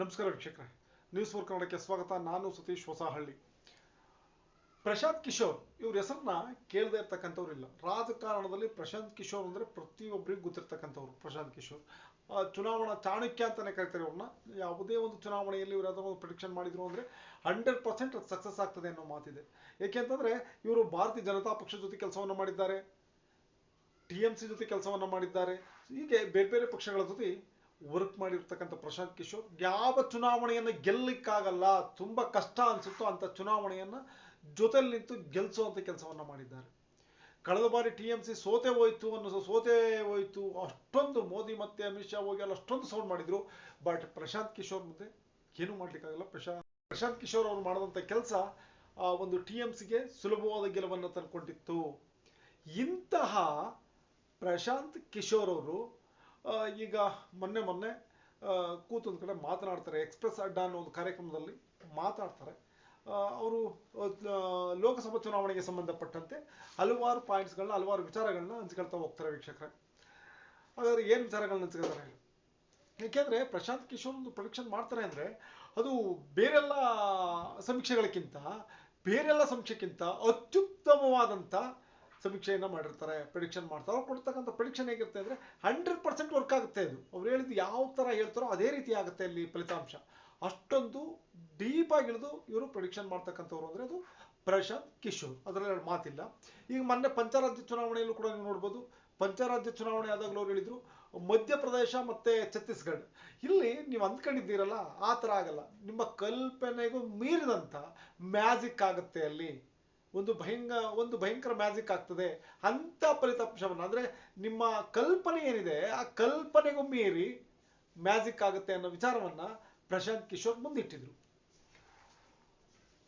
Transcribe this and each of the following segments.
ನಮಸ್ಕಾರ ವೀಕ್ಷಕರೇ. News four ಕನ್ನಡಕ್ಕೆ ಸ್ವಾಗತ. ನಾನು ಸತೀಶ್ ಹೊಸಹಳ್ಳಿ. ಪ್ರಶಾಂತ್ ಕಿಶೋರ್, ಇವ್ರ ಹೆಸರನ್ನ ಕೇಳದೇ ಇರ್ತಕ್ಕಂಥವ್ರು ಇಲ್ಲ. ರಾಜಕಾರಣದಲ್ಲಿ ಪ್ರಶಾಂತ್ ಕಿಶೋರ್ ಅಂದ್ರೆ ಪ್ರತಿಯೊಬ್ಬರಿಗೂ ಗೊತ್ತಿರ್ತಕ್ಕಂಥವ್ರು ಪ್ರಶಾಂತ್ ಕಿಶೋರ್. ಚುನಾವಣಾ ಚಾಣಕ್ಯ ಅಂತಾನೆ ಕರಿತಾರೆ ಇವ್ರನ್ನ. ಯಾವುದೇ ಒಂದು ಚುನಾವಣೆಯಲ್ಲಿ ಇವ್ರು ಯಾವ್ದಾದ್ರು ಒಂದು ಪ್ರಿಡಿಕ್ಷನ್ ಮಾಡಿದ್ರು ಅಂದ್ರೆ ಹಂಡ್ರೆಡ್ ಪರ್ಸೆಂಟ್ ಅದು ಸಕ್ಸಸ್ ಆಗ್ತದೆ ಅನ್ನೋ ಮಾತಿದೆ. ಏಕೆಂತಂದ್ರೆ ಇವರು ಭಾರತೀಯ ಜನತಾ ಪಕ್ಷದ ಜೊತೆ ಕೆಲಸವನ್ನ ಮಾಡಿದ್ದಾರೆ. ಟಿ ಎಂ ಸಿ ಜೊತೆ ಕೆಲಸವನ್ನ ಮಾಡಿದ್ದಾರೆ. ಹೀಗೆ ಬೇರೆ ಬೇರೆ ಪಕ್ಷಗಳ ಜೊತೆ ವರ್ಕ್ ಮಾಡಿರ್ತಕ್ಕಂಥ ಪ್ರಶಾಂತ್ ಕಿಶೋರ್, ಯಾವ ಚುನಾವಣೆಯನ್ನು ಗೆಲ್ಲಕ್ಕಾಗಲ್ಲ, ತುಂಬಾ ಕಷ್ಟ ಅನ್ಸುತ್ತೋ ಅಂಥ ಚುನಾವಣೆಯನ್ನು ಜೊತೆಲಿ ನಿಂತು ಗೆಲ್ಲಿಸುವಂಥ ಕೆಲಸವನ್ನು ಮಾಡಿದ್ದಾರೆ. ಕಳೆದ ಬಾರಿ ಟಿ ಎಂ ಸಿ ಸೋತೆ ಹೋಯ್ತು ಅನ್ನೋ ಸೋತೆ ಹೋಯ್ತು, ಅಷ್ಟೊಂದು ಮೋದಿ ಮತ್ತೆ ಅಮಿತ್ ಶಾ ಹೋಗಿ ಅಲ್ಲಿ ಅಷ್ಟೊಂದು ಸೌಂಡ್ ಮಾಡಿದ್ರು. ಬಟ್ ಪ್ರಶಾಂತ್ ಕಿಶೋರ್ ಮುಂದೆ ಏನು ಮಾಡ್ಲಿಕ್ಕಾಗಲ್ಲ. ಪ್ರಶಾಂತ್ ಪ್ರಶಾಂತ್ ಕಿಶೋರ್ ಅವರು ಮಾಡಿದಂಥ ಕೆಲಸ ಒಂದು ಟಿ ಎಂ ಸಿಗೆ ಸುಲಭವಾದ ಗೆಲುವನ್ನು ತಂದುಕೊಂಡಿತ್ತು. ಇಂತಹ ಪ್ರಶಾಂತ್ ಕಿಶೋರ್ ಅವರು ಈಗ ಮೊನ್ನೆ ಮೊನ್ನೆ ಕೂತೊಂದು ಕಡೆ ಮಾತನಾಡ್ತಾರೆ ಎಕ್ಸ್ಪ್ರೆಸ್ ಅಡ್ಡ ಅನ್ನೋ ಒಂದು ಕಾರ್ಯಕ್ರಮದಲ್ಲಿ ಮಾತಾಡ್ತಾರೆ. ಅವರು ಲೋಕಸಭಾ ಚುನಾವಣೆಗೆ ಸಂಬಂಧಪಟ್ಟಂತೆ ಹಲವಾರು ಪಾಯಿಂಟ್ಸ್ಗಳನ್ನ ಹಲವಾರು ವಿಚಾರಗಳನ್ನ ಹಂಚ್ಕೊಳ್ತಾ ಹೋಗ್ತಾರೆ ವೀಕ್ಷಕರೇ. ಹಾಗಾದ್ರೆ ಏನು ವಿಚಾರಗಳನ್ನ ಹಂಚ್ಕೊಳ್ತಾರೆ ಯಾಕೆಂದ್ರೆ ಪ್ರಶಾಂತ್ ಕಿಶೋರ್ ಒಂದು ಪ್ರೊಡಕ್ಷನ್ ಮಾಡ್ತಾರೆ ಅಂದ್ರೆ ಅದು ಬೇರೆಲ್ಲ ಸಮೀಕ್ಷೆಗಳಿಗಿಂತ ಬೇರೆಲ್ಲ ಸಮೀಕ್ಷೆಗಿಂತ ಅತ್ಯುತ್ತಮವಾದಂಥ ಸಮೀಕ್ಷೆಯನ್ನ ಮಾಡಿರ್ತಾರೆ ಪ್ರಿಡಿಕ್ಷನ್ ಮಾಡ್ತಾರೆ. ಅವ್ರು ಕೊಡ್ತಕ್ಕಂಥ ಪ್ರಿಡಿಕ್ಷನ್ ಹೇಗಿರುತ್ತೆ ಅಂದರೆ ಹಂಡ್ರೆಡ್ ಪರ್ಸೆಂಟ್ ವರ್ಕ್ ಆಗುತ್ತೆ ಅದು. ಅವ್ರು ಹೇಳಿದ್ದು ಯಾವ ಥರ ಹೇಳ್ತಾರೋ ಅದೇ ರೀತಿ ಆಗುತ್ತೆ ಅಲ್ಲಿ ಫಲಿತಾಂಶ. ಅಷ್ಟೊಂದು ಡೀಪ್ ಆಗಿ ಇಳಿದು ಇವರು ಪ್ರಿಡಿಕ್ಷನ್ ಮಾಡ್ತಕ್ಕಂಥವ್ರು ಅಂದರೆ ಅದು ಪ್ರಶಾಂತ್ ಕಿಶೋರ್. ಅದರಲ್ಲಿ ಮಾತಿಲ್ಲ. ಈಗ ಮೊನ್ನೆ ಪಂಚರಾಜ್ಯ ಚುನಾವಣೆಯಲ್ಲೂ ಕೂಡ ನೀವು ನೋಡ್ಬೋದು. ಪಂಚರಾಜ್ಯ ಚುನಾವಣೆ ಆದಾಗಲೂ ಅವ್ರು ಹೇಳಿದ್ರು, ಮಧ್ಯಪ್ರದೇಶ ಮತ್ತೆ ಛತ್ತೀಸ್ಗಢ. ಇಲ್ಲಿ ನೀವು ಅಂದ್ಕೊಂಡಿದ್ದೀರಲ್ಲ, ಆ ಥರ ಆಗಲ್ಲ. ನಿಮ್ಮ ಕಲ್ಪನೆಗೂ ಮೀರಿದಂಥ ಮ್ಯಾಜಿಕ್ ಆಗುತ್ತೆ ಅಲ್ಲಿ. ಒಂದು ಭಯಂಕ ಒಂದು ಭಯಂಕರ ಮ್ಯಾಜಿಕ್ ಆಗ್ತದೆ. ಅಂತ ಫಲಿತಾಂಶವನ್ನು, ಅಂದ್ರೆ ನಿಮ್ಮ ಕಲ್ಪನೆ ಏನಿದೆ, ಆ ಕಲ್ಪನೆಗೂ ಮೀರಿ ಮ್ಯಾಜಿಕ್ ಆಗುತ್ತೆ ಅನ್ನೋ ವಿಚಾರವನ್ನ ಪ್ರಶಾಂತ್ ಕಿಶೋರ್ ಮುಂದಿಟ್ಟಿದ್ರು.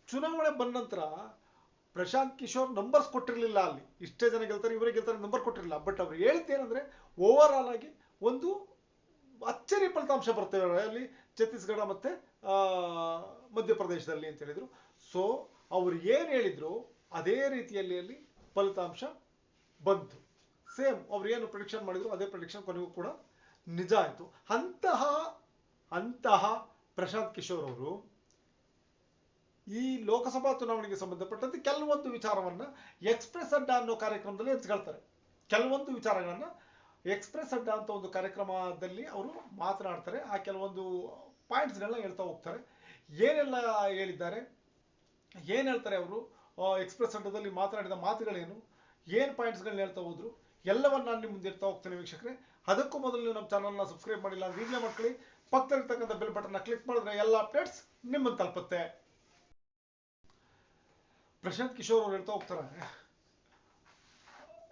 ಚುನಾವಣೆ ಬಂದ ನಂತರ ಪ್ರಶಾಂತ್ ಕಿಶೋರ್ ನಂಬರ್ಸ್ ಕೊಟ್ಟಿರಲಿಲ್ಲ ಅಲ್ಲಿ. ಇಷ್ಟೇ ಜನ ಗೆಲ್ತಾರೆ, ಇವರೇ ಗೆಲ್ತಾರೆ ನಂಬರ್ ಕೊಟ್ಟಿರಲಿಲ್ಲ. ಬಟ್ ಅವ್ರು ಹೇಳಿದ್ದೇನೆಂದ್ರೆ ಓವರ್ ಆಲ್ ಆಗಿ ಒಂದು ಅಚ್ಚರಿ ಫಲಿತಾಂಶ ಬರ್ತೇವೆ ಅಲ್ಲಿ ಛತ್ತೀಸ್ಗಢ ಮತ್ತೆ ಮಧ್ಯಪ್ರದೇಶದಲ್ಲಿ ಅಂತ ಹೇಳಿದ್ರು. ಸೊ ಅವ್ರು ಏನ್ ಹೇಳಿದ್ರು ಅದೇ ರೀತಿಯಲ್ಲಿ ಅಲ್ಲಿ ಫಲಿತಾಂಶ ಬಂತು. ಸೇಮ್ ಅವ್ರು ಏನು ಪ್ರಿಡಿಕ್ಷನ್ ಮಾಡಿದ್ರು, ಅದೇ ಪ್ರಿಡಿಕ್ಷನ್ ಕೊನೆಗೂ ಕೂಡ ನಿಜ ಆಯಿತು. ಅಂತಹ ಅಂತಹ ಪ್ರಶಾಂತ್ ಕಿಶೋರ್ ಅವರು ಈ ಲೋಕಸಭಾ ಚುನಾವಣೆಗೆ ಸಂಬಂಧಪಟ್ಟಂತೆ ಕೆಲವೊಂದು ವಿಚಾರವನ್ನ ಎಕ್ಸ್ಪ್ರೆಸ್ ಅಡ್ಡ ಅನ್ನೋ ಕಾರ್ಯಕ್ರಮದಲ್ಲಿ ಹಂಚ್ಕೊಳ್ತಾರೆ ಕೆಲವೊಂದು ವಿಚಾರಗಳನ್ನ ಎಕ್ಸ್ಪ್ರೆಸ್ ಅಡ್ಡ ಅಂತ ಒಂದು ಕಾರ್ಯಕ್ರಮದಲ್ಲಿ ಅವರು ಮಾತನಾಡ್ತಾರೆ. ಆ ಕೆಲವೊಂದು ಪಾಯಿಂಟ್ಸ್ಗಳನ್ನ ಹೇಳ್ತಾ ಹೋಗ್ತಾರೆ. ಏನೆಲ್ಲ ಹೇಳಿದ್ದಾರೆ? ಏನು ಹೇಳ್ತಾರೆ ಅವರು? ಎಕ್ಸ್ಪ್ರೆಸ್ ಅಡ್ಡದಲ್ಲಿ ಮಾತನಾಡಿದ ಮಾತುಗಳೇನು? ಏನು ಪಾಯಿಂಟ್ಸ್ಗಳನ್ನ ಹೇಳ್ತಾ ಹೋದ್ರು? ಎಲ್ಲವನ್ನು ನಾನು ನಿಮ್ಮ ಮುಂದೆ ಇರ್ತಾ ಹೋಗ್ತೇನೆ ವೀಕ್ಷಕರೇ. ಅದಕ್ಕೂ ಮೊದಲು ನೀವು ನಮ್ಮ ಚಾನಲ್ನ ಸಬ್ಸ್ಕ್ರೈಬ್ ಮಾಡಿಲ್ಲ ಅಂದ್ರೆ ಈಗಲೇ ಮಾಡ್ಕೊಳ್ಳಿ. ಪಕ್ಕದಲ್ಲಿರ್ತಕ್ಕಂಥ ಬೆಲ್ ಬಟನ್ನ ಕ್ಲಿಕ್ ಮಾಡಿದ್ರೆ ಎಲ್ಲ ಅಪ್ಡೇಟ್ಸ್ ನಿಮ್ಮನ್ನು ತಲುಪುತ್ತೆ. ಪ್ರಶಾಂತ್ ಕಿಶೋರ್ ಅವ್ರು ಹೇಳ್ತಾ ಹೋಗ್ತಾರೆ.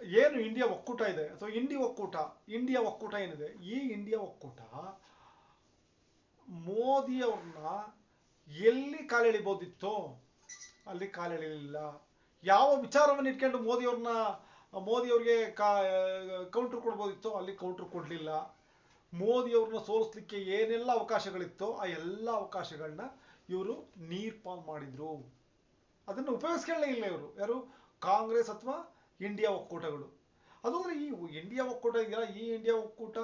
ಏನು ಇಂಡಿಯಾ ಒಕ್ಕೂಟ ಇದೆ? ಅಥವಾ ಇಂಡಿ ಒಕ್ಕೂಟ? ಇಂಡಿಯಾ ಒಕ್ಕೂಟ ಏನಿದೆ? ಈ ಇಂಡಿಯಾ ಒಕ್ಕೂಟ ಮೋದಿ ಅವ್ರನ್ನ ಎಲ್ಲಿ ಕಾಲೆಳಿಬೋದಿತ್ತೋ ಅಲ್ಲಿ ಕಾಲೆಳಿಲಿಲ್ಲ ಯಾವ ವಿಚಾರವನ್ನು ಇಟ್ಕೊಂಡು ಮೋದಿ ಮೋದಿಯವ್ರಿಗೆ ಮೋದಿ ಅವ್ರಿಗೆ ಕೌಂಟರ್ ಕೊಡ್ಬೋದಿತ್ತೋ ಅಲ್ಲಿ ಕೌಂಟರ್ ಕೊಡಲಿಲ್ಲ. ಮೋದಿ ಅವ್ರನ್ನ ಸೋಲಿಸ್ಲಿಕ್ಕೆ ಏನೆಲ್ಲ ಅವಕಾಶಗಳಿತ್ತೋ ಆ ಎಲ್ಲ ಅವಕಾಶಗಳನ್ನ ಇವರು ನೀರ್ಪಾಲ್ ಮಾಡಿದ್ರು. ಅದನ್ನು ಉಪಯೋಗಿಸ್ಕೊಳ್ಳೇ ಇಲ್ಲ ಇವರು. ಯಾರು? ಕಾಂಗ್ರೆಸ್ ಅಥವಾ ಇಂಡಿಯಾ ಒಕ್ಕೂಟಗಳು. ಅದು ಅಂದ್ರೆ ಈ ಇಂಡಿಯಾ ಒಕ್ಕೂಟ ಇದೆಯಲ್ಲ ಈ ಇಂಡಿಯಾ ಒಕ್ಕೂಟ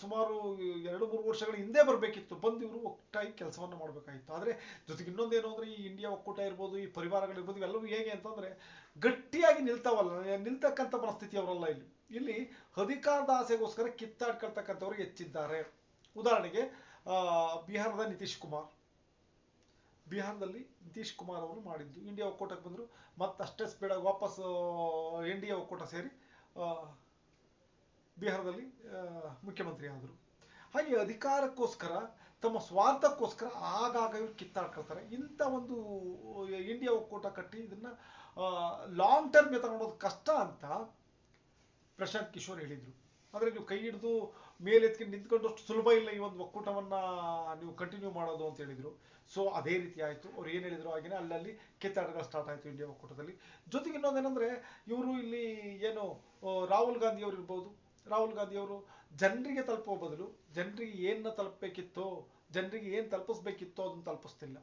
ಸುಮಾರು ಎರಡು ಮೂರು ವರ್ಷಗಳ ಹಿಂದೆ ಬರಬೇಕಿತ್ತು. ಬಂದು ಇವರು ಒಟ್ಟಾಗಿ ಕೆಲಸವನ್ನು ಮಾಡಬೇಕಾಗಿತ್ತು ಆದರೆ ಜೊತೆಗೆ ಇನ್ನೊಂದೇನು ಅಂದರೆ ಈ ಇಂಡಿಯಾ ಒಕ್ಕೂಟ ಇರ್ಬೋದು, ಈ ಪರಿವಾರಗಳಿರ್ಬೋದು ಇವೆಲ್ಲವೂ ಹೇಗೆ ಅಂತಂದರೆ ಗಟ್ಟಿಯಾಗಿ ನಿಲ್ತಾವಲ್ಲ, ನಿಲ್ತಕ್ಕಂಥ ಪರಿಸ್ಥಿತಿ ಅವರಲ್ಲ ಇಲ್ಲಿ. ಇಲ್ಲಿ ಅಧಿಕಾರದ ಆಸೆಗೋಸ್ಕರ ಕಿತ್ತಾಡ್ಕೊಳ್ತಕ್ಕಂಥವ್ರು ಹೆಚ್ಚಿದ್ದಾರೆ. ಉದಾಹರಣೆಗೆ ಬಿಹಾರದ ನಿತೀಶ್ ಕುಮಾರ್. ಬಿಹಾರದಲ್ಲಿ ನಿತೀಶ್ ಕುಮಾರ್ ಅವರು ಮಾಡಿದ್ದು. ಇಂಡಿಯಾ ಒಕ್ಕೂಟಕ್ಕೆ ಬಂದರು. ಮತ್ತಷ್ಟೇ ಸ್ಪೀಡಾಗಿ ವಾಪಸ್ ಎನ್ ಡಿ ಎ ಒಕ್ಕೂಟ ಸೇರಿ ಬಿಹಾರದಲ್ಲಿ ಮುಖ್ಯಮಂತ್ರಿ ಆದರು. ಹಾಗೆ ಅಧಿಕಾರಕ್ಕೋಸ್ಕರ, ತಮ್ಮ ಸ್ವಾರ್ಥಕ್ಕೋಸ್ಕರ ಆಗಾಗ ಕಿತ್ತಾಡ್ಕೊಳ್ತಾರೆ. ಇಂಥ ಒಂದು ಇಂಡಿಯಾ ಒಕ್ಕೂಟ ಕಟ್ಟಿ ಇದನ್ನ ಲಾಂಗ್ ಟರ್ಮ್ಗೆ ತಗೊಂಡೋದು ಕಷ್ಟ ಅಂತ ಪ್ರಶಾಂತ್ ಕಿಶೋರ್ ಹೇಳಿದ್ರು. ಆದ್ರೆ ನೀವು ಕೈ ಹಿಡಿದು ಮೇಲೆ ಎತ್ಕೊಂಡು ನಿಂತ್ಕೊಂಡಷ್ಟು ಸುಲಭ ಇಲ್ಲ ಈ ಒಂದು ಒಕ್ಕೂಟವನ್ನ ನೀವು ಕಂಟಿನ್ಯೂ ಮಾಡೋದು ಅಂತ ಹೇಳಿದ್ರು. ಸೊ ಅದೇ ರೀತಿ ಆಯಿತು. ಅವ್ರು ಏನು ಹೇಳಿದ್ರು ಹಾಗೇನೆ ಅಲ್ಲಲ್ಲಿ ಕಿತ್ತಾಟಗಳು ಸ್ಟಾರ್ಟ್ ಆಯ್ತು ಇಂಡಿಯಾ ಒಕ್ಕೂಟದಲ್ಲಿ. ಜೊತೆಗೆ ಇನ್ನೊಂದೇನಂದ್ರೆ ಇವರು ಇಲ್ಲಿ ಏನು ರಾಹುಲ್ ಗಾಂಧಿ ಅವರು ಇರ್ಬೋದು. ರಾಹುಲ್ ಗಾಂಧಿ ಅವರು ಜನರಿಗೆ ತಲುಪುವ ಬದಲು, ಜನರಿಗೆ ಏನ್ನ ತಲುಪಬೇಕಿತ್ತೋ, ಜನರಿಗೆ ಏನು ತಲುಪಿಸ್ಬೇಕಿತ್ತೋ ಅದನ್ನ ತಲುಪಿಸ್ತಿಲ್ಲ.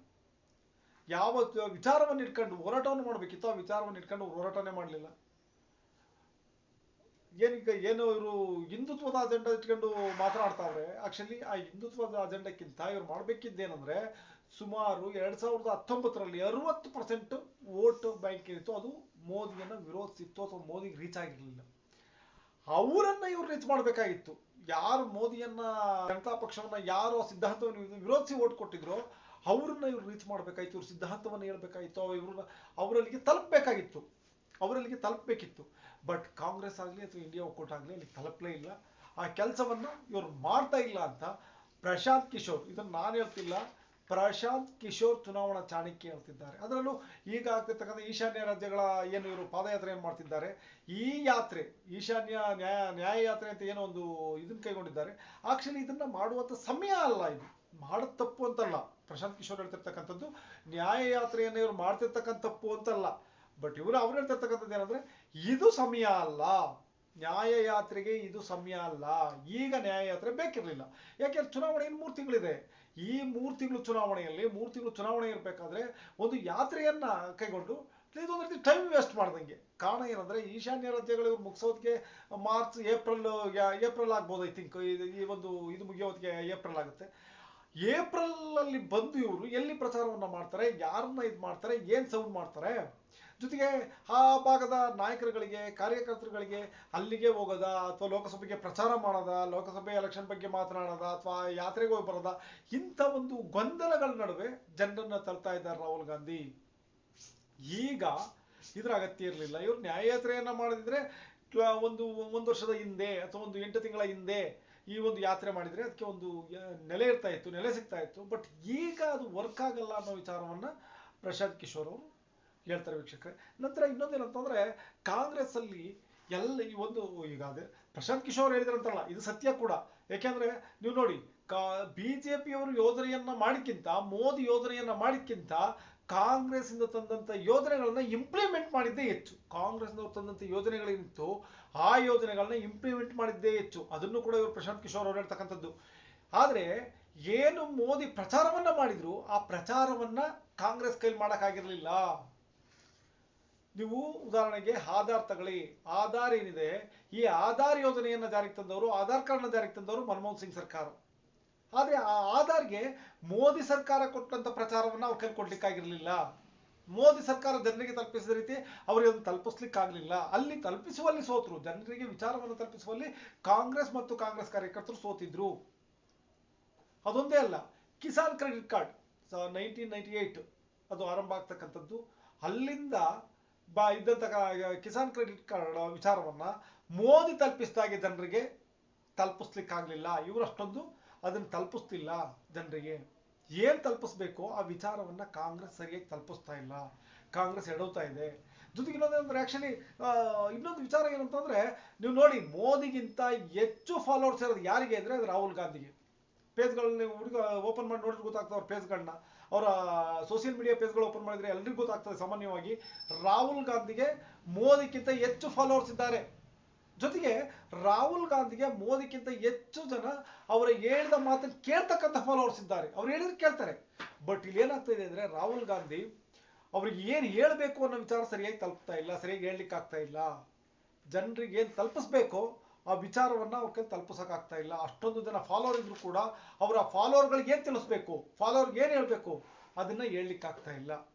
ಯಾವ ವಿಚಾರವನ್ನು ಇಟ್ಕೊಂಡು ಹೋರಾಟವನ್ನು ಮಾಡಬೇಕಿತ್ತು ಆ ವಿಚಾರವನ್ನು ಇಟ್ಕೊಂಡು ಹೋರಾಟನೇ ಮಾಡಲಿಲ್ಲ. ಏನೀಗ ಏನು ಇವರು ಹಿಂದುತ್ವದ ಅಜೆಂಡಾ ಇಟ್ಕೊಂಡು ಮಾತನಾಡ್ತಾವ್ರೆ? ಆಕ್ಚುಲಿ ಆ ಹಿಂದುತ್ವದ ಅಜೆಂಡಕ್ಕಿಂತ ಇವ್ರು ಮಾಡ್ಬೇಕಿದ್ದೇನಂದ್ರೆ ಸುಮಾರು ಎರಡ್ ಸಾವಿರದ ಹತ್ತೊಂಬತ್ತರಲ್ಲಿ ಅರವತ್ತು ಪರ್ಸೆಂಟ್ ವೋಟ್ ಬ್ಯಾಂಕ್ ಏನಿತ್ತು ಅದು ಮೋದಿಯನ್ನ ವಿರೋಧಿಸಿತ್ತು ಅಥವಾ ಮೋದಿಗೆ ರೀಚ್ ಆಗಿರಲಿಲ್ಲ. ಅವರನ್ನ ಇವ್ರು ರೀಚ್ ಮಾಡಬೇಕಾಗಿತ್ತು. ಯಾರು ಮೋದಿಯನ್ನ ಜನತಾ ಪಕ್ಷವನ್ನ ಯಾರು ಆ ಸಿದ್ಧಾಂತವನ್ನು ವಿರೋಧಿಸಿ ಓಟ್ ಕೊಟ್ಟಿದ್ರು ಅವ್ರನ್ನ ಇವ್ರು ರೀಚ್ ಮಾಡಬೇಕಾಗಿತ್ತು. ಇವ್ರ ಸಿದ್ಧಾಂತವನ್ನು ಹೇಳ್ಬೇಕಾಗಿತ್ತು. ಇವ್ರನ್ನ ಅವರಲ್ಲಿಗೆ ತಲುಪಬೇಕಾಗಿತ್ತು. ಅವರಲ್ಲಿಗೆ ತಲುಪಬೇಕಿತ್ತು. ಬಟ್ ಕಾಂಗ್ರೆಸ್ ಆಗಲಿ ಅಥವಾ ಇಂಡಿಯಾ ಒಕ್ಕೂಟ ಆಗಲಿ ಅಲ್ಲಿ ತಲುಪಲೇ ಇಲ್ಲ. ಆ ಕೆಲಸವನ್ನು ಇವರು ಮಾಡ್ತಾ ಇಲ್ಲ ಅಂತ ಪ್ರಶಾಂತ್ ಕಿಶೋರ್ ಇದನ್ನು ನಾನು ಹೇಳ್ತಿಲ್ಲ, ಪ್ರಶಾಂತ್ ಕಿಶೋರ್ ಚುನಾವಣಾ ಚಾಣಕ್ಯ ಹೇಳ್ತಿದ್ದಾರೆ. ಅದರಲ್ಲೂ ಈಗ ಆಗ್ತಿರ್ತಕ್ಕಂಥ ಈಶಾನ್ಯ ರಾಜ್ಯಗಳ ಏನು ಇವರು ಪಾದಯಾತ್ರೆ ಏನು ಮಾಡ್ತಿದ್ದಾರೆ, ಈ ಯಾತ್ರೆ, ಈಶಾನ್ಯ ನ್ಯಾಯ ನ್ಯಾಯ ಯಾತ್ರೆ ಅಂತ ಏನೋ ಒಂದು ಇದನ್ನು ಕೈಗೊಂಡಿದ್ದಾರೆ. ಆಕ್ಚುಲಿ ಇದನ್ನು ಮಾಡುವಂಥ ಸಮಯ ಅಲ್ಲ ಇದು. ಮಾಡೋದು ತಪ್ಪು ಅಂತಲ್ಲ. ಪ್ರಶಾಂತ್ ಕಿಶೋರ್ ಹೇಳ್ತಿರ್ತಕ್ಕಂಥದ್ದು ನ್ಯಾಯ ಯಾತ್ರೆಯನ್ನು ಇವರು ಮಾಡ್ತಿರ್ತಕ್ಕಂಥ ತಪ್ಪು ಅಂತಲ್ಲ. ಬಟ್ ಇವರು ಅವ್ರು ಹೇಳ್ತಿರ್ತಕ್ಕಂಥದ್ದು ಏನಂದ್ರೆ, ಇದು ಸಮಯ ಅಲ್ಲ. ನ್ಯಾಯಯಾತ್ರೆಗೆ ಇದು ಸಮಯ ಅಲ್ಲ. ಈಗ ನ್ಯಾಯಯಾತ್ರೆ ಬೇಕಿರಲಿಲ್ಲ. ಯಾಕೆಂದ್ರೆ ಚುನಾವಣೆ ಇನ್ನು ಮೂರು ತಿಂಗಳಿದೆ. ಈ ಮೂರು ತಿಂಗಳು ಚುನಾವಣೆಯಲ್ಲಿ, ಮೂರು ತಿಂಗಳು ಚುನಾವಣೆ ಇರಬೇಕಾದ್ರೆ ಒಂದು ಯಾತ್ರೆಯನ್ನ ಕೈಗೊಂಡು ಇದೊಂದು ರೀತಿ ಟೈಮ್ ವೇಸ್ಟ್ ಮಾಡ್ದಂಗೆ. ಕಾರಣ ಏನಂದ್ರೆ, ಈಶಾನ್ಯ ರಾಜ್ಯಗಳು ಇವ್ರು ಮುಗಿಸೋದಕ್ಕೆ ಮಾರ್ಚ್, ಏಪ್ರಿಲ್ ಏಪ್ರಿಲ್ ಆಗ್ಬೋದು ಐ ಥಿಂಕ್ ಈ ಒಂದು ಇದು ಮುಗಿಯೋದಕ್ಕೆ ಏಪ್ರಿಲ್ ಆಗುತ್ತೆ. ಏಪ್ರಿಲ್ ಅಲ್ಲಿ ಬಂದು ಇವರು ಎಲ್ಲಿ ಪ್ರಚಾರವನ್ನ ಮಾಡ್ತಾರೆ, ಯಾರನ್ನ ಇದು ಮಾಡ್ತಾರೆ, ಏನು ಸೌಂಡ್ ಮಾಡ್ತಾರೆ? ಜೊತೆಗೆ ಆ ಭಾಗದ ನಾಯಕರುಗಳಿಗೆ, ಕಾರ್ಯಕರ್ತರುಗಳಿಗೆ ಅಲ್ಲಿಗೆ ಹೋಗೋದ ಅಥವಾ ಲೋಕಸಭೆಗೆ ಪ್ರಚಾರ ಮಾಡೋದ, ಲೋಕಸಭೆ ಎಲೆಕ್ಷನ್ ಬಗ್ಗೆ ಮಾತನಾಡೋದ ಅಥವಾ ಯಾತ್ರೆಗೆ ಹೋಗಿ ಬರೋದ, ಇಂಥ ಒಂದು ಗೊಂದಲಗಳ ನಡುವೆ ಜನರನ್ನು ತರ್ತಾ ಇದ್ದಾರೆ ರಾಹುಲ್ ಗಾಂಧಿ. ಈಗ ಇದ್ರ ಅಗತ್ಯ ಇರಲಿಲ್ಲ. ಇವರು ನ್ಯಾಯಯಾತ್ರೆಯನ್ನ ಮಾಡಿದ್ರೆ ಒಂದು ಒಂದು ವರ್ಷದ ಹಿಂದೆ ಅಥವಾ ಒಂದು ಎಂಟು ತಿಂಗಳ ಹಿಂದೆ ಈ ಒಂದು ಯಾತ್ರೆ ಮಾಡಿದ್ರೆ ಅದಕ್ಕೆ ಒಂದು ನೆಲೆ ಇರ್ತಾ ಇತ್ತು, ನೆಲೆ ಸಿಗ್ತಾ ಇತ್ತು. ಬಟ್ ಈಗ ಅದು ವರ್ಕ್ ಆಗಲ್ಲ ಅನ್ನೋ ವಿಚಾರವನ್ನ ಪ್ರಶಾಂತ್ ಕಿಶೋರ್ ಅವರು ಹೇಳ್ತಾರೆ ವೀಕ್ಷಕರೇ. ನಂತರ ಇನ್ನೊಂದೇನಂತಂದ್ರೆ ಕಾಂಗ್ರೆಸ್ ಅಲ್ಲಿ ಎಲ್ಲ ಈ ಒಂದು ಈಗ ಅದೇ ಪ್ರಶಾಂತ್ ಕಿಶೋರ್ ಹೇಳಿದ್ರಂತಲ್ಲ, ಇದು ಸತ್ಯ ಕೂಡ. ಯಾಕೆಂದ್ರೆ, ನೀವು ನೋಡಿ ಬಿಜೆಪಿಯವರು ಯೋಜನೆಯನ್ನ ಮಾಡಿಕ್ಕಿಂತ, ಮೋದಿ ಯೋಜನೆಯನ್ನ ಮಾಡಿಕ್ಕಿಂತ ಕಾಂಗ್ರೆಸ್ ಇಂದ ತಂದಂತ ಯೋಜನೆಗಳನ್ನ ಇಂಪ್ಲಿಮೆಂಟ್ ಮಾಡಿದ್ದೇ ಹೆಚ್ಚು. ಕಾಂಗ್ರೆಸ್ ತಂದಂತ ಯೋಜನೆಗಳೇನಿತ್ತು ಆ ಯೋಜನೆಗಳನ್ನ ಇಂಪ್ಲಿಮೆಂಟ್ ಮಾಡಿದ್ದೇ ಹೆಚ್ಚು. ಅದನ್ನು ಕೂಡ ಇವರು ಪ್ರಶಾಂತ್ ಕಿಶೋರ್ ಅವರು ಹೇಳ್ತಕ್ಕಂಥದ್ದು. ಆದ್ರೆ, ಏನು ಮೋದಿ ಪ್ರಚಾರವನ್ನ ಮಾಡಿದ್ರು, ಆ ಪ್ರಚಾರವನ್ನ ಕಾಂಗ್ರೆಸ್ ಕೈಲಿ ಮಾಡಕ್ಕಾಗಿರ್ಲಿಲ್ಲ. ನೀವು ಉದಾಹರಣೆಗೆ ಆಧಾರ್ ತಗೊಳ್ಳಿ. ಆಧಾರ್ ಏನಿದೆ? ಈ ಆಧಾರ್ ಯೋಜನೆಯನ್ನ ಜಾರಿಗೆ ತಂದವರು, ಆಧಾರ್ ಕಾರ್ಡ್ನ ಜಾರಿಗೆ ತಂದವರು ಮನಮೋಹನ್ ಸಿಂಗ್ ಸರ್ಕಾರ. ಆದರೆ ಆ ಆಧಾರ್ಗೆ ಮೋದಿ ಸರ್ಕಾರ ಕೊಟ್ಟಂತ ಪ್ರಚಾರವನ್ನ ಅವ್ರು ಕೈಲಿ ಕೊಡ್ಲಿಕ್ಕಾಗಿರಲಿಲ್ಲ. ಮೋದಿ ಸರ್ಕಾರ ಜನರಿಗೆ ತಲುಪಿಸಿದ ರೀತಿ ಅವರಿಗೆ ಅದನ್ನು ತಲುಪಿಸ್ಲಿಕ್ಕಾಗಲಿಲ್ಲ. ಅಲ್ಲಿ ತಲುಪಿಸುವಲ್ಲಿ ಸೋತರು. ಜನರಿಗೆ ವಿಚಾರವನ್ನು ತಲುಪಿಸುವಲ್ಲಿ ಕಾಂಗ್ರೆಸ್ ಮತ್ತು ಕಾಂಗ್ರೆಸ್ ಕಾರ್ಯಕರ್ತರು ಸೋತಿದ್ರು. ಅದೊಂದೇ ಅಲ್ಲ, Kisan credit card nineteen ninety eight ಅದು ಆರಂಭ ಆಗ್ತಕ್ಕಂಥದ್ದು. ಅಲ್ಲಿಂದ ಬಾ, ಇದ್ದಂತ ಕ- ಕಿಸಾನ್ ಕ್ರೆಡಿಟ್ ಕಾರ್ಡ್ ವಿಚಾರವನ್ನ ಮೋದಿ ತಲುಪಿಸಿದಾಗೆ ಜನರಿಗೆ ತಲುಪಿಸ್ಲಿಕ್ಕಾಗ್ಲಿಲ್ಲ. ಇವರು ಅಷ್ಟೊಂದು ಅದನ್ನ ತಲುಪಿಸ್ತಿಲ್ಲ ಜನರಿಗೆ. ಏನ್ ತಲುಪಿಸ್ಬೇಕು? ಆ ವಿಚಾರವನ್ನ ಕಾಂಗ್ರೆಸ್ ಸರಿಯಾಗಿ ತಲುಪಿಸ್ತಾ ಇಲ್ಲ. ಕಾಂಗ್ರೆಸ್ ಎಡವ್ತಾ ಇದೆ. ಜೊತೆಗೆ ಇನ್ನೊಂದೇನಂದ್ರೆ ಆಕ್ಚುಲಿ ಇನ್ನೊಂದು ವಿಚಾರ ಏನಂತಂದ್ರೆ, ನೀವು ನೋಡಿ, ಮೋದಿಗಿಂತ ಹೆಚ್ಚು ಫಾಲೋವರ್ಸ್ ಇರೋದು ಯಾರಿಗೆ ಅಂದ್ರೆ ಅದು ರಾಹುಲ್ ಗಾಂಧಿಗೆ. ಪೇಜ್ಗಳನ್ನ ಹುಡುಗ ಓಪನ್ ಮಾಡಿ ನೋಡಿದ್ರೆ ಗೊತ್ತಾಗ್ತಾವ್ರ ಪೇಜ್ಗಳನ್ನ ಅವರ ಸೋಷಿಯಲ್ ಮೀಡಿಯಾ ಪೇಜ್ಗಳು ಓಪನ್ ಮಾಡಿದ್ರೆ ಎಲ್ರಿಗೂ ಗೊತ್ತಾಗ್ತದೆ ಸಾಮಾನ್ಯವಾಗಿ. ರಾಹುಲ್ ಗಾಂಧಿಗೆ ಮೋದಿಗಿಂತ ಹೆಚ್ಚು ಫಾಲೋವರ್ಸ್ ಇದ್ದಾರೆ. ಜೊತೆಗೆ ರಾಹುಲ್ ಗಾಂಧಿಗೆ ಮೋದಿಗಿಂತ ಹೆಚ್ಚು ಜನ ಅವರ ಹೇಳಿದ ಮಾತನ್ನು ಕೇಳ್ತಕ್ಕಂಥ ಫಾಲೋವರ್ಸ್ ಇದ್ದಾರೆ. ಅವ್ರು ಹೇಳಿದ್ರೆ ಕೇಳ್ತಾರೆ. ಬಟ್ ಇಲ್ಲಿ ಏನಾಗ್ತಾ ಅಂದ್ರೆ ರಾಹುಲ್ ಗಾಂಧಿ ಅವ್ರಿಗೆ ಏನು ಹೇಳಬೇಕು ಅನ್ನೋ ವಿಚಾರ ಸರಿಯಾಗಿ ತಲುಪ್ತಾ ಇಲ್ಲ, ಸರಿಯಾಗಿ ಹೇಳಲಿಕ್ಕೆ ಆಗ್ತಾ ಇಲ್ಲ. ಜನರಿಗೆ ಏನು ತಲುಪಿಸ್ಬೇಕು ಆ ವಿಚಾರವನ್ನ ಅವ್ರ ಕೈ ತಲುಪಿಸಕ್ ಆಗ್ತಾ ಇಲ್ಲ. ಅಷ್ಟೊಂದು ಜನ ಫಾಲೋವರ್ ಇದ್ರು ಕೂಡ ಅವರ ಫಾಲೋವರ್ಗಳಿಗೆ ಏನ್ ತಿಳಿಸ್ಬೇಕು? ಫಾಲೋವರ್ಗೆ ಏನ್ ಹೇಳ್ಬೇಕು? ಅದನ್ನ ಹೇಳಲಿಕ್ಕೆ ಆಗ್ತಾ ಇಲ್ಲ.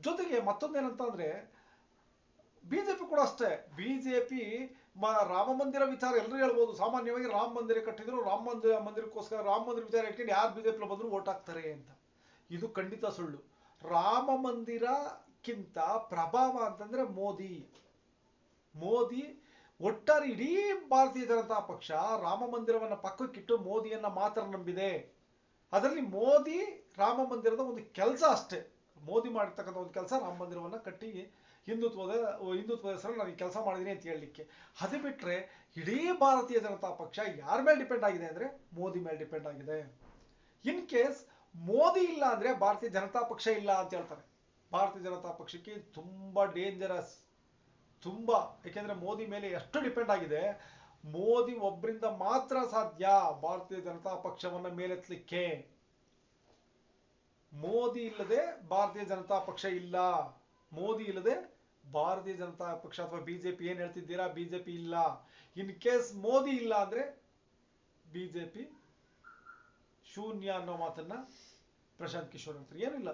ಜೊತೆಗೆ ಮತ್ತೊಂದೇನಂತ ಅಂದ್ರೆ, ಬಿಜೆಪಿ ಕೂಡ ಅಷ್ಟೇ. ಬಿಜೆಪಿ ರಾಮ ಮಂದಿರ ವಿಚಾರ ಎಲ್ಲರೂ ಹೇಳ್ಬೋದು. ಸಾಮಾನ್ಯವಾಗಿ ರಾಮ ಮಂದಿರ ಕಟ್ಟಿದ್ರು, ರಾಮ ಮಂದಿರ ಮಂದಿರಕ್ಕೋಸ್ಕರ ರಾಮ ಮಂದಿರ ವಿಚಾರ ಇಟ್ಕೊಂಡು ಯಾರು ಬಿಜೆಪಿ ಬಂದ್ರು ಓಟ್ ಹಾಕ್ತಾರೆ ಅಂತ. ಇದು ಖಂಡಿತ ಸುಳ್ಳು. ರಾಮ ಮಂದಿರಕ್ಕಿಂತ ಪ್ರಭಾವ ಅಂತಂದ್ರೆ ಮೋದಿ. ಮೋದಿ ಒಟ್ಟಾರೆ ಇಡೀ ಭಾರತೀಯ ಜನತಾ ಪಕ್ಷ ರಾಮ ಮಂದಿರವನ್ನ ಪಕ್ಕಕ್ಕಿಟ್ಟು ಮೋದಿಯನ್ನ ಮಾತ್ರ ನಂಬಿದೆ. ಅದರಲ್ಲಿ ಮೋದಿ ರಾಮ ಮಂದಿರದ ಒಂದು ಕೆಲಸ ಅಷ್ಟೇ. ಮೋದಿ ಮಾಡಿರ್ತಕ್ಕಂಥ ಒಂದು ಕೆಲಸ ರಾಮ ಮಂದಿರವನ್ನ ಕಟ್ಟಿ ಹಿಂದುತ್ವದ ಹಿಂದುತ್ವದ ಹೆಸರಲ್ಲಿ ನಾನು ಕೆಲಸ ಮಾಡಿದೀನಿ ಅಂತ ಹೇಳಲಿಕ್ಕೆ. ಅದು ಬಿಟ್ಟರೆ ಇಡೀ ಭಾರತೀಯ ಜನತಾ ಪಕ್ಷ ಯಾರ ಮೇಲೆ ಡಿಪೆಂಡ್ ಆಗಿದೆ ಅಂದರೆ ಮೋದಿ ಮೇಲೆ ಡಿಪೆಂಡ್ ಆಗಿದೆ. ಇನ್ ಕೇಸ್ ಮೋದಿ ಇಲ್ಲ ಅಂದರೆ ಭಾರತೀಯ ಜನತಾ ಪಕ್ಷ ಇಲ್ಲ ಅಂತ ಹೇಳ್ತಾರೆ. ಭಾರತೀಯ ಜನತಾ ಪಕ್ಷಕ್ಕೆ ತುಂಬ ಡೇಂಜರಸ್ ತುಂಬಾ ಯಾಕೆಂದ್ರೆ ಮೋದಿ ಮೇಲೆ ಎಷ್ಟು ಡಿಪೆಂಡ್ ಆಗಿದೆ. ಮೋದಿ ಒಬ್ಬರಿಂದ ಮಾತ್ರ ಸಾಧ್ಯ ಭಾರತೀಯ ಜನತಾ ಪಕ್ಷವನ್ನ ಮೇಲೆತ್ತಲಿಕ್ಕೆ. ಮೋದಿ ಇಲ್ಲದೆ ಭಾರತೀಯ ಜನತಾ ಪಕ್ಷ ಇಲ್ಲ. ಮೋದಿ ಇಲ್ಲದೆ ಭಾರತೀಯ ಜನತಾ ಪಕ್ಷ ಅಥವಾ ಬಿಜೆಪಿ ಏನ್ ಹೇಳ್ತಿದ್ದೀರಾ? ಬಿಜೆಪಿ ಇಲ್ಲ. ಇನ್ ಕೇಸ್ ಮೋದಿ ಇಲ್ಲ ಅಂದ್ರೆ ಬಿಜೆಪಿ ಶೂನ್ಯ ಅನ್ನೋ ಮಾತನ್ನ ಪ್ರಶಾಂತ್ ಕಿಶೋರ್ ಅಂತ ಏನಿಲ್ಲ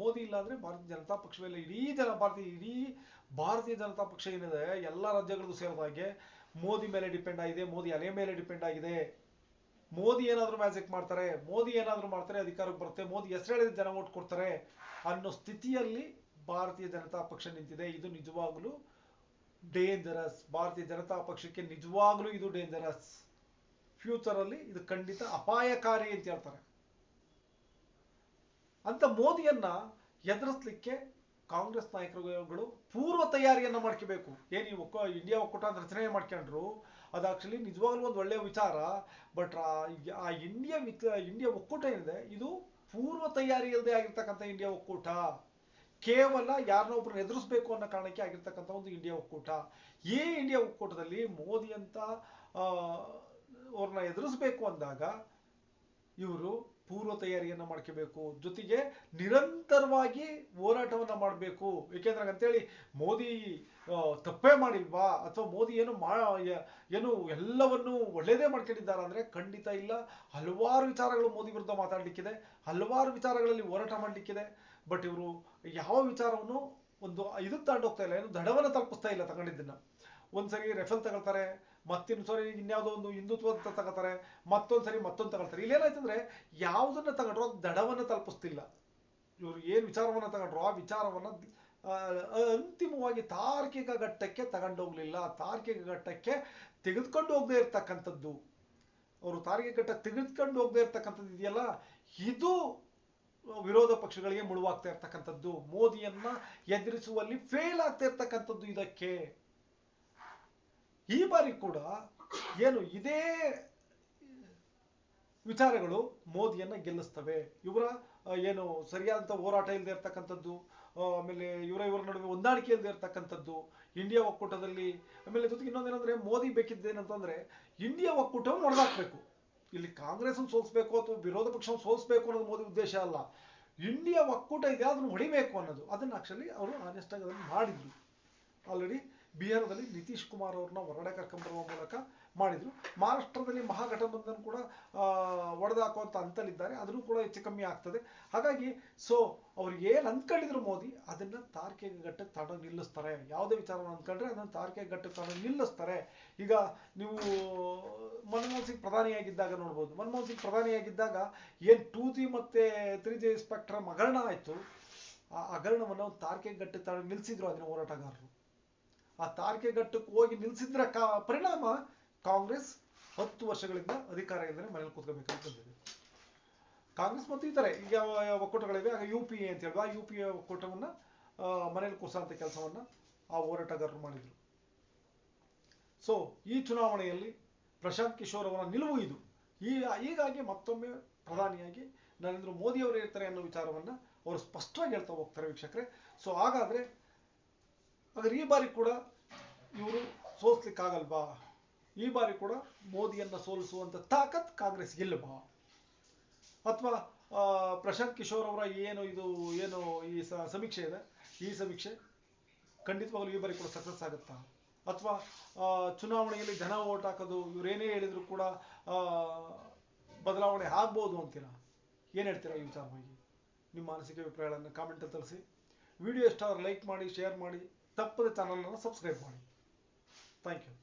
ಮೋದಿ ಇಲ್ಲ ಅಂದ್ರೆ ಭಾರತೀಯ ಜನತಾ ಪಕ್ಷವೇ ಇಡೀ ಜನ ಭಾರತೀಯ, ಇಡೀ ಭಾರತೀಯ ಜನತಾ ಪಕ್ಷ ಏನಿದೆ, ಎಲ್ಲ ರಾಜ್ಯಗಳಿಗೂ ಸೇರಿದ ಹಾಗೆ ಮೋದಿ ಮೇಲೆ ಡಿಪೆಂಡ್ ಆಗಿದೆ, ಮೋದಿ ಅಲೆ ಮೇಲೆ ಡಿಪೆಂಡ್ ಆಗಿದೆ. ಮೋದಿ ಏನಾದರೂ ಮ್ಯಾಜಿಕ್ ಮಾಡ್ತಾರೆ, ಮೋದಿ ಏನಾದರೂ ಮಾಡ್ತಾರೆ, ಅಧಿಕಾರಕ್ಕೆ ಬರುತ್ತೆ, ಮೋದಿ ಹೆಸರು ಹೇಳಿದ ಜನ ಓಟ್ ಕೊಡ್ತಾರೆ ಅನ್ನೋ ಸ್ಥಿತಿಯಲ್ಲಿ ಭಾರತೀಯ ಜನತಾ ಪಕ್ಷ ನಿಂತಿದೆ. ಇದು ನಿಜವಾಗ್ಲೂ ಡೇಂಜರಸ್ ಭಾರತೀಯ ಜನತಾ ಪಕ್ಷಕ್ಕೆ ನಿಜವಾಗ್ಲೂ ಇದು ಡೇಂಜರಸ್ ಫ್ಯೂಚರ್ ಅಲ್ಲಿ ಇದು ಖಂಡಿತ ಅಪಾಯಕಾರಿ ಅಂತ ಹೇಳ್ತಾರೆ. ಅಂತ ಮೋದಿಯನ್ನ ಎದುರಿಸ್ಲಿಕ್ಕೆ ಕಾಂಗ್ರೆಸ್ ನಾಯಕರುಗಳು ಪೂರ್ವ ತಯಾರಿಯನ್ನ ಮಾಡ್ಕೋಬೇಕು. ಏನು ಈ ಒಕ್ಕ ಇಂಡಿಯಾ ಒಕ್ಕೂಟ ಅಂತ ರಚನೆ ಮಾಡ್ಕೊಂಡ್ರು, ಅದು ಆಕ್ಚುಲಿ ನಿಜವಾಗ್ಲೂ ಒಂದು ಒಳ್ಳೆಯ ವಿಚಾರ. ಬಟ್ ಆ ಇಂಡಿಯಾ ವಿತ್ ಇಂಡಿಯಾ ಒಕ್ಕೂಟ ಏನಿದೆ, ಇದು ಪೂರ್ವ ತಯಾರಿ ಇಲ್ಲದೆ ಆಗಿರ್ತಕ್ಕಂಥ ಇಂಡಿಯಾ ಒಕ್ಕೂಟ. ಕೇವಲ ಯಾರನ್ನೋ ಒಬ್ಬರನ್ನ ಎದುರಿಸ್ಬೇಕು ಅನ್ನೋ ಕಾರಣಕ್ಕೆ ಆಗಿರ್ತಕ್ಕಂಥ ಒಂದು ಇಂಡಿಯಾ ಒಕ್ಕೂಟ. ಈ ಇಂಡಿಯಾ ಒಕ್ಕೂಟದಲ್ಲಿ ಮೋದಿ ಅಂತ ಅವ್ರನ್ನ ಎದುರಿಸ್ಬೇಕು ಅಂದಾಗ ಇವರು ಪೂರ್ವ ತಯಾರಿಯನ್ನು ಮಾಡ್ಕೋಬೇಕು. ಜೊತೆಗೆ ನಿರಂತರವಾಗಿ ಹೋರಾಟವನ್ನು ಮಾಡಬೇಕು. ಏಕೆಂದ್ರೆ ಅಂತೇಳಿ ಮೋದಿ ತಪ್ಪೇ ಮಾಡಿಲ್ವಾ? ಅಥವಾ ಮೋದಿ ಏನು ಮಾ ಏನು ಎಲ್ಲವನ್ನು ಒಳ್ಳೇದೇ ಮಾಡ್ಕೊಂಡಿದ್ದಾರೆ ಅಂದ್ರೆ ಖಂಡಿತ ಇಲ್ಲ. ಹಲವಾರು ವಿಚಾರಗಳು ಮೋದಿ ವಿರುದ್ಧ ಮಾತಾಡಲಿಕ್ಕಿದೆ. ಹಲವಾರು ವಿಚಾರಗಳಲ್ಲಿ ಹೋರಾಟ ಮಾಡಲಿಕ್ಕಿದೆ. ಬಟ್ ಇವರು ಯಾವ ವಿಚಾರವನ್ನು ಒಂದು ಇದು ತಾಂಡೋಗ್ತಾ ಇಲ್ಲ. ಏನು ದಡವನ್ನು ತಲುಪಿಸ್ತಾ ಇಲ್ಲ ತಗೊಂಡಿದ್ದನ್ನ. ಒಂದ್ಸರಿ ರೆಫೆಲ್ ತಗೊಳ್ತಾರೆ ಮತ್ತಿನ್ನು ಸರಿ ಇನ್ಯಾವುದೋ ಒಂದು ಹಿಂದುತ್ವ ಅಂತ ತಗೋತಾರೆ ಮತ್ತೊಂದ್ಸರಿ ಮತ್ತೊಂದು ತಗೊಳ್ತಾರೆ. ಇಲ್ಲೇನಾಯ್ತಂದ್ರೆ ಯಾವುದನ್ನ ತಗೊಂಡ್ರು ದಡವನ್ನ ತಲುಪಿಸ್ತಿಲ್ಲ. ಇವರು ಏನು ವಿಚಾರವನ್ನು ತಗೊಂಡ್ರು? ಆ ವಿಚಾರವನ್ನ ಅಂತಿಮವಾಗಿ ತಾರ್ಕಿಕ ಘಟ್ಟಕ್ಕೆ ತಗೊಂಡೋಗ್ಲಿಲ್ಲ. ತಾರ್ಕಿಕ ಘಟ್ಟಕ್ಕೆ ತೆಗೆದುಕೊಂಡು ಹೋಗದೆ ಇರ್ತಕ್ಕಂಥದ್ದು. ಅವರು ತಾರ್ಕಿಕ ಘಟ್ಟ ತೆಗೆದುಕೊಂಡು ಹೋಗದೆ ಇರ್ತಕ್ಕಂಥದ್ದು ಇದೆಯಲ್ಲ? ಇದು ವಿರೋಧ ಪಕ್ಷಗಳಿಗೆ ಮುಳುವಾಗ್ತಾ ಇರ್ತಕ್ಕಂಥದ್ದು. ಮೋದಿಯನ್ನ ಎದುರಿಸುವಲ್ಲಿ ಫೇಲ್ ಆಗ್ತಾ ಇರ್ತಕ್ಕಂಥದ್ದು ಇದಕ್ಕೆ. ಈ ಬಾರಿ ಕೂಡ ಏನು ಇದೇ ವಿಚಾರಗಳು ಮೋದಿಯನ್ನ ಗೆಲ್ಲಿಸ್ತವೆ. ಇವರ ಏನು ಸರಿಯಾದಂತ ಹೋರಾಟ ಇಲ್ಲದೆ ಇರ್ತಕ್ಕಂಥದ್ದು ಆಮೇಲೆ ಇವರ ಇವರ ನಡುವೆ ಹೊಂದಾಣಿಕೆ ಇಲ್ಲದೆ ಇರ್ತಕ್ಕಂಥದ್ದು ಇಂಡಿಯಾ ಒಕ್ಕೂಟದಲ್ಲಿ, ಆಮೇಲೆ ಜೊತೆಗೆ ಇನ್ನೊಂದೇನಂದ್ರೆ ಮೋದಿ ಬೇಕಿದ್ದೇನಂತಂದ್ರೆ ಇಂಡಿಯಾ ಒಕ್ಕೂಟವನ್ನು ಹೊಡೆದಾಕ್ಬೇಕು ಇಲ್ಲಿ ಕಾಂಗ್ರೆಸ್ ಸೋಲಿಸ್ಬೇಕು ಅಥವಾ ವಿರೋಧ ಪಕ್ಷವನ್ನು ಸೋಲಿಸ್ಬೇಕು ಅನ್ನೋದು ಮೋದಿ ಉದ್ದೇಶ ಅಲ್ಲ. ಇಂಡಿಯಾ ಒಕ್ಕೂಟ ಇದೆ ಅದನ್ನು ಹೊಡಿಬೇಕು ಅನ್ನೋದು. ಅದನ್ನ ಆಕ್ಚುಲಿ ಅವರು ಆನೆಸ್ಟ್ ಆಗಿ ಅದನ್ನು ಮಾಡಿದ್ರು. ಆಲ್ರೆಡಿ ಬಿಹಾರದಲ್ಲಿ ನಿತೀಶ್ ಕುಮಾರ್ ಅವ್ರನ್ನ ಹೊರಗಡೆ ಕರ್ಕೊಂಡ್ಬರುವ ಮೂಲಕ ಮಾಡಿದ್ರು. ಮಹಾರಾಷ್ಟ್ರದಲ್ಲಿ ಮಹಾಗಠಬಂಧನ್ ಕೂಡ ಒಡೆದಾಕುವಂತ ಹಂತಲಿದ್ದಾರೆ ಅದನ್ನು ಕೂಡ ಹೆಚ್ಚು ಕಮ್ಮಿ ಆಗ್ತದೆ. ಹಾಗಾಗಿ ಸೊ ಅವ್ರು ಏನ್ ಅಂದ್ಕೊಂಡಿದ್ರು ಮೋದಿ, ಅದನ್ನ ತಾರ್ಕಿಕ ಘಟ್ಟಕ್ಕೆ ತಗೊಂಡು ನಿಲ್ಲಿಸ್ತಾರೆ. ಯಾವುದೇ ವಿಚಾರವನ್ನು ಅಂದ್ಕೊಂಡ್ರೆ ಅದನ್ನ ತಾರ್ಕಿಕ ಘಟ್ಟಕ್ಕೆ ತಗೊಂಡು ನಿಲ್ಲಿಸ್ತಾರೆ. ಈಗ ನೀವು, ಮನಮೋಹನ್ ಸಿಂಗ್ ಪ್ರಧಾನಿಯಾಗಿದ್ದಾಗ ನೋಡ್ಬೋದು. ಮನಮೋಹನ್ ಸಿಂಗ್ ಪ್ರಧಾನಿಯಾಗಿದ್ದಾಗ ಏನ್ ಟೂ ಜಿ ಮತ್ತೆ ತ್ರೀ ಜಿ ಸ್ಪೆಕ್ಟ್ರಮ್ ಹಗರಣ ಆಯಿತು. ಆ ಹಗರಣವನ್ನು ತಾರ್ಕಿಕ ಘಟ್ಟಕ್ಕೆ ತಗೊಂಡು ನಿಲ್ಲಿಸಿದ್ರು ಅದನ್ನ ಹೋರಾಟಗಾರರು. ಆ ತಾರಿಕೆ ಘಟ್ಟಕ್ಕೆ ಹೋಗಿ ನಿಲ್ಸಿದ್ರ ಕಾ ಪರಿಣಾಮ ಕಾಂಗ್ರೆಸ್ ಹತ್ತು ವರ್ಷಗಳಿಂದ ಅಧಿಕಾರ ಇಲ್ಲದೆ ಮನೇಲಿ ಕೂತ್ಕೋಬೇಕಂತ ಬಂದಿದೆ. ಕಾಂಗ್ರೆಸ್ ಮತ್ತು ಇತರೆ ಈಗ ಒಕ್ಕೂಟಗಳಿವೆ, ಆಗ ಯು ಪಿ ಎ ಅಂತ ಹೇಳುವ ಯು ಪಿ ಎ ಒಕ್ಕೂಟವನ್ನ ಮನೇಲಿ ಕೂರಿಸೋಂಥ ಕೆಲಸವನ್ನ ಆ ಹೋರಾಟಗಾರರು ಮಾಡಿದ್ರು. ಸೊ ಈ ಚುನಾವಣೆಯಲ್ಲಿ ಪ್ರಶಾಂತ್ ಕಿಶೋರ್ ಅವರ ನಿಲುವು ಇದು. ಈ, ಹೀಗಾಗಿ ಮತ್ತೊಮ್ಮೆ ಪ್ರಧಾನಿಯಾಗಿ ನರೇಂದ್ರ ಮೋದಿ ಅವರು ಇರ್ತಾರೆ ಅನ್ನೋ ವಿಚಾರವನ್ನ ಅವರು ಸ್ಪಷ್ಟವಾಗಿ ಹೇಳ್ತಾ ಹೋಗ್ತಾರೆ ವೀಕ್ಷಕರೇ. ಸೊ ಹಾಗಾದ್ರೆ ಹಾಗಾದ್ರೆ ಈ ಬಾರಿ ಕೂಡ ಇವರು ಸೋಲಿಸ್ಲಿಕ್ಕಾಗಲ್ವಾ ಈ ಬಾರಿ ಕೂಡ ಮೋದಿಯನ್ನು ಸೋಲಿಸುವಂತ ತಾಕತ್ ಕಾಂಗ್ರೆಸ್ ಇಲ್ಲವಾ? ಅಥವಾ ಪ್ರಶಾಂತ್ ಕಿಶೋರ್ ಅವರ ಏನು ಇದು, ಏನು ಈ ಸಮೀಕ್ಷೆ ಇದೆ? ಈ ಸಮೀಕ್ಷೆ ಖಂಡಿತವಾಗಲೂ ಈ ಬಾರಿ ಕೂಡ ಸಕ್ಸಸ್ ಆಗುತ್ತಾ? ಅಥವಾ ಚುನಾವಣೆಯಲ್ಲಿ ಜನ ಓಟ್ ಹಾಕೋದು ಇವರೇನೇ ಹೇಳಿದ್ರು ಕೂಡ ಬದಲಾವಣೆ ಆಗ್ಬೋದು ಅಂತೀರಾ? ಏನು ಹೇಳ್ತೀರಾ ಈ ವಿಚಾರವಾಗಿ? ನಿಮ್ಮ ಮಾನಸಿಕ ಅಭಿಪ್ರಾಯಗಳನ್ನು ಕಾಮೆಂಟ್ ತಿಳಿಸಿ. ವಿಡಿಯೋ ಇಷ್ಟ ಲೈಕ್ ಮಾಡಿ ಶೇರ್ ಮಾಡಿ. ತಪ್ಪದೆ ಚಾನಲನ್ನು ಸಬ್ಸ್ಕ್ರೈಬ್ ಮಾಡಿ ಥ್ಯಾಂಕ್ ಯು